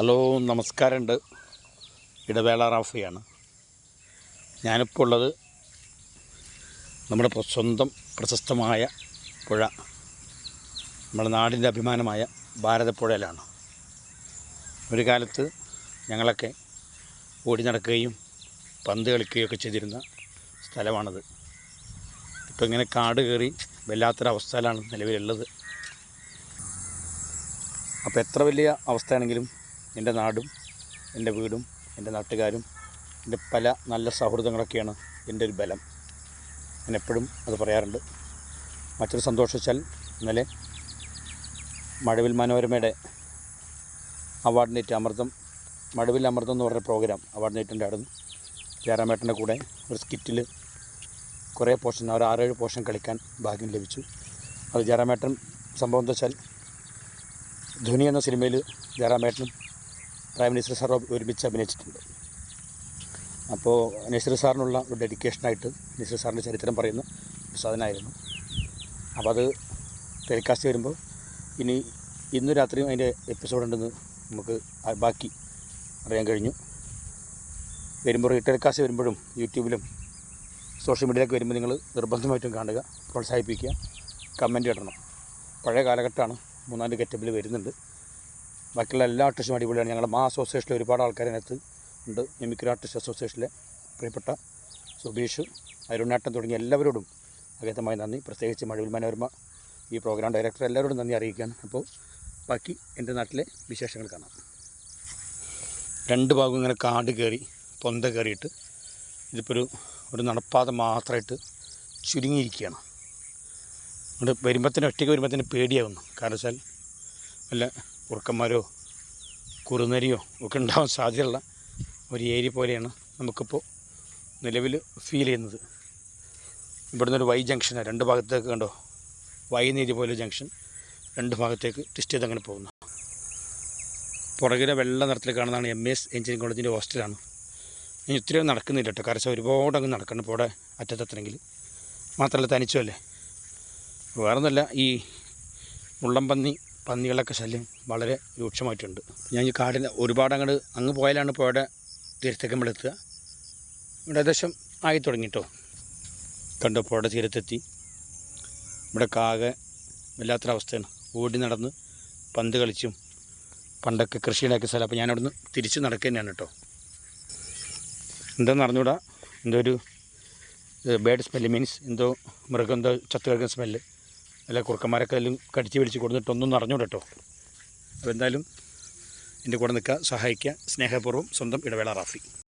Hello നമസ്കാരമുണ്ട്. ഇടവേള റാഫിയാണ്. ഞാനിപ്പോൾ ഉള്ളത് നമ്മുടെ സ്വന്തം പ്രശസ്തമായ പുഴ. നമ്മുടെ നാടിന്റെ അഭിമാനമായ ഭാരതപ്പുഴയിലാണ്. ഒരു കാലത്ത് ഞങ്ങളൊക്കെ ഓടി നടക്കുകയും പന്ത് കളിക്കുകയൊക്കെ ചെയ്തിരുന്ന സ്ഥലമാണത്. ഇപ്പോൾ ഇങ്ങനെ കാട് കയറി വല്ലാത്തൊരവസ്ഥയിലാണ് നിലവിലുള്ളത്. അപ്പോൾ എത്ര വലിയ അവസ്ഥയാണെങ്കിലും എന്റെ നാടും എന്റെ വീടും എന്റെ നാട്ടുകാരും എന്റെ പല നല്ല സൗഹൃദങ്ങളൊക്കെയാണ് എന്റെ ഒരു ബലം. ഞാൻ എപ്പോഴും അത് പറയാറുണ്ട്. മറ്റൊരു സന്തോഷിച്ചാൽ ഇന്നലെ മഴവിൽ മനോരമയുടെ അവാർഡ് നേറ്റ് അമൃതം മഴവിൽ അമൃതം എന്ന് പറഞ്ഞ പ്രോഗ്രാം അവാർഡ് നേറ്റുണ്ടായിരുന്നു ജയറാമേട്ടന്റെ കൂടെ ഒരു സ്കിറ്റിൽ കുറേ പോർഷൻ ഒരു ആറേഴ് പോർഷൻ കളിക്കാൻ ഭാഗ്യം ലഭിച്ചു. അത് ജയറാമേട്ടൻ സംഭവം എന്താ വെച്ചാൽ ധ്വനി എന്ന സിനിമയിൽ ജയറാമേട്ടനും പ്രൈം മിനിസ്റ്റർ സാർ ഒരുമിച്ച് അഭിനയിച്ചിട്ടുണ്ട്. അപ്പോൾ നസീർ സാറിനുള്ള ഒരു ഡെഡിക്കേഷനായിട്ട് നസീർ സാറിന്റെ ചരിത്രം പറയുന്ന. സാധനമായിരുന്നു. അപ്പോൾ അത് ടെലികാസ്റ്റ് വരുമ്പോൾ ഇനി ഇന്ന് രാത്രി അതിന്റെ എപ്പിസോഡ് ഉണ്ടെന്ന് നമുക്ക് ബാക്കി അറിയാൻ കഴിഞ്ഞു. വരുമ്പോൾ ടെലികാസ്റ്റ് വരുമ്പോഴും യൂട്യൂബിലും സോഷ്യൽ മീഡിയയിലൊക്കെ വരുമ്പോൾ നിങ്ങൾ നിർബന്ധമായിട്ടും കാണുക പ്രോത്സാഹിപ്പിക്കുക കമന്റ് ഇടണം. പഴയ കാലഘട്ടമാണ് മൂന്നാൽ ഗെറ്റപ്പിൽ വരുന്നുണ്ട്. ബാക്കിയുള്ള എല്ലാ ആർട്ടിസ്റ്റും അടിപൊളിയാണ്. ഞങ്ങളുടെ മാ അസോസിയേഷനിൽ ഒരുപാട് ആൾക്കാർ അതിനകത്ത് ഉണ്ട്. മിമിക്രി ആർട്ടിസ്റ്റ് അസോസിയേഷനിലെ പ്രിയപ്പെട്ട സുബീഷ് അരുണാട്ടൻ തുടങ്ങിയ എല്ലാവരോടും അഗേതമായി നന്ദി. പ്രത്യേകിച്ച് മഴവിൽ മനോരമ ഈ പ്രോഗ്രാം ഡയറക്ടർ എല്ലാവരോടും നന്ദി അറിയിക്കുകയാണ്. അപ്പോൾ ബാക്കി എന്റെ നാട്ടിലെ വിശേഷങ്ങൾ കാണാം. രണ്ട് ഭാഗം ഇങ്ങനെ കാട് കയറി പൊന്ത കയറിയിട്ട് ഇതിപ്പോൾ ഒരു ഒരു നടപ്പാത മാത്രമായിട്ട് ചുരുങ്ങിയിരിക്കുകയാണ്. അങ്ങോട്ട് വരുമ്പോഴത്തേന് ഒറ്റയ്ക്ക് വരുമ്പോഴത്തേന് പേടിയാകുന്നു കാരണം വെച്ചാൽ വല്ല ഉറക്കന്മാരോ കുറുനരിയോ ഒക്കെ ഉണ്ടാവാൻ സാധ്യതയുള്ള ഒരു ഏരിയ പോലെയാണ് നമുക്കിപ്പോൾ നിലവിൽ ഫീൽ ചെയ്യുന്നത്. ഇവിടുന്ന് ഒരു വൈ ജംഗ്ഷനാണ് രണ്ട് ഭാഗത്തേക്ക് കണ്ടോ? വൈ നീതി പോലെ ജംഗ്ഷൻ രണ്ട് ഭാഗത്തേക്ക് ട്വിസ്റ്റ് ചെയ്ത് അങ്ങനെ പോകുന്നു. പുറകിലെ വെള്ള നിറത്തിൽ കാണുന്നതാണ് എം എസ് എഞ്ചിനീയറിംഗ് കോളേജിന്റെ ഹോസ്റ്റലാണ് ഇനി ഒത്തിരി നടക്കുന്നില്ല കേട്ടോ. കാരണം ഒരുപാട് അങ്ങ് നടക്കണം. ഇപ്പോൾ ഇവിടെ അറ്റത്തെത്തണമെങ്കിൽ. മാത്രമല്ല തനിച്ചുമല്ലേ വേറൊന്നുമല്ല ഈ മുള്ളംപന്നി പന്നികളൊക്കെ ശല്യം വളരെ രൂക്ഷമായിട്ടുണ്ട്. ഞാൻ ഈ കാടിന് ഒരുപാട് അങ്ങോട്ട് അങ്ങ് പോയാലാണ് പുഴയുടെ തീരത്തേക്ക് നമ്മളെത്തുക ഇവിടെ ഏകദേശം ആയി തുടങ്ങിട്ടോ കണ്ടോ പുഴയുടെ തീരത്തെത്തി. ഇവിടെ കാകെ വല്ലാത്തൊരവസ്ഥയാണ് ഓടി നടന്ന് പന്ത് കളിച്ചും പണ്ടൊക്കെ കൃഷി ഉണ്ടാക്കിയ സ്ഥലം. അപ്പോൾ ഞാനവിടുന്ന് തിരിച്ച് നടക്കുക തന്നെയാണ് കേട്ടോ എന്താണെന്ന് അറിഞ്ഞൂടാ? എന്തോ ഒരു ബേഡ് സ്മെല്ല് മീൻസ് എന്തോ മൃഗം എന്തോ ചത്തു കിടക്കുന്ന സ്മെല്ല് അല്ല കുറുക്കന്മാരൊക്കെ എല്ലാം കടിച്ച് പിടിച്ച് കൊടുത്തിട്ടൊന്നും അറിഞ്ഞൂടാ കേട്ടോ അപ്പോൾ എന്തായാലും എന്റെ കൂടെ നിൽക്കുക സഹായിക്കുക സ്നേഹപൂർവം സ്വന്തം ഇടവേള റാഫി.